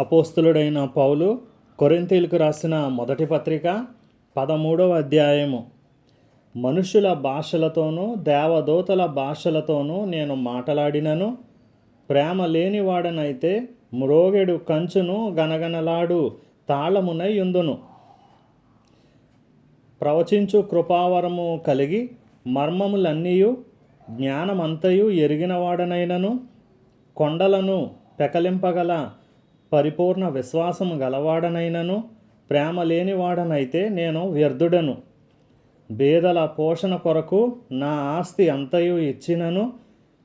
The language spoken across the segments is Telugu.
అపోస్తులుడైన పౌలు కొరింతీలకు రాసిన మొదటి పత్రిక పదమూడవ అధ్యాయము. మనుషుల భాషలతోనూ దేవదూతల భాషలతోనూ నేను మాట్లాడినను. ప్రేమ లేనివాడనైతే మ్రోగెడు కంచును గనగనలాడు తాళమునై యుందును ప్రవచించు కృపావరము కలిగి మర్మములన్నీయు జ్ఞానమంతయు ఎరిగినవాడనైనను. కొండలను పెకలింపగల పరిపూర్ణ విశ్వాసము గలవాడనైనను ప్రేమ లేనివాడనైతే నేను వ్యర్థుడను. బేదల పోషణ కొరకు నా ఆస్తి అంతయు ఇచ్చినను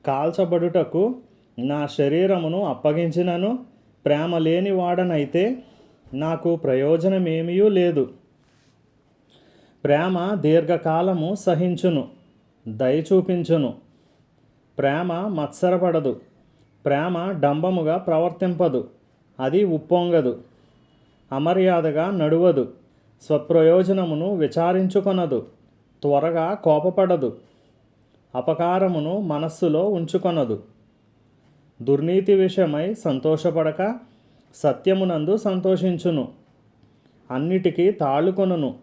కాల్చబడుటకు నా శరీరమును అప్పగించినను ప్రేమ లేనివాడనైతే నాకు ప్రయోజనమేమీ లేదు. ప్రేమ దీర్ఘకాలము సహించును దయ చూపించును ప్రేమ మత్సరపడదు ప్రేమ డంబముగా ప్రవర్తింపదు. అది ఉప్పొంగదు. అమర్యాదగా నడువదు. స్వప్రయోజనమును విచారించుకొనదు. త్వరగా కోపపడదు. అపకారమును మనస్సులో ఉంచుకొనదు. దుర్నీతి విషయమై సంతోషపడక సత్యమునందు సంతోషించును. అన్నిటికీ తాళుకొనును.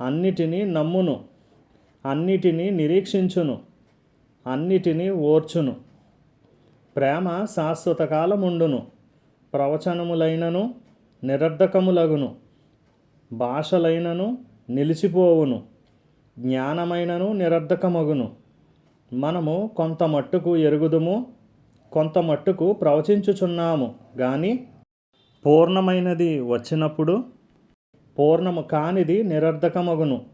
అన్నిటినీ నమ్మును. అన్నిటినీ నిరీక్షించును. అన్నిటినీ ఓర్చును. ప్రేమ శాశ్వతకాలముండును. ఉండును ప్రవచనములైనను నిరర్ధకములగును. భాషలైనను నిలిచిపోవును. జ్ఞానమైనను నిరర్ధకమగును. మనము కొంత మట్టుకు ఎరుగుదుము కొంత మట్టుకు ప్రవచించుచున్నాము. కానీ పూర్ణమైనది వచ్చినప్పుడు పూర్ణము కానిది నిరర్ధకమగును.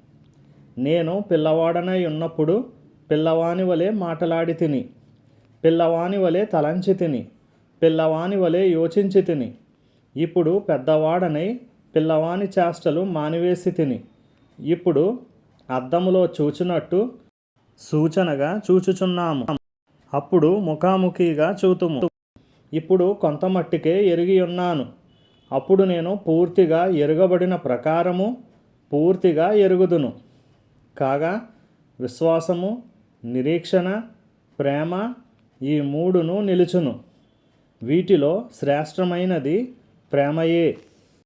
నేను పిల్లవాడనై ఉన్నప్పుడు పిల్లవాని వలె మాటలాడి తిని పిల్లవాని వలె తలంచి తిని పిల్లవాని వలె యోచించి తిని. ఇప్పుడు పెద్దవాడనై పిల్లవాని చేష్టలు మానివేసి తిని. ఇప్పుడు అద్దములో చూచినట్టు సూచనగా చూచుచున్నాము. అప్పుడు ముఖాముఖిగా చూతుము. ఇప్పుడు కొంత మట్టికే ఎరిగి ఉన్నాను. అప్పుడు నేను పూర్తిగా ఎరుగబడిన ప్రకారము పూర్తిగా ఎరుగుదును. కాగా విశ్వాసము నిరీక్షణ ప్రేమ ఈ మూడును నిలుచును. వీటిలో శ్రేష్టమైనది ప్రేమయే.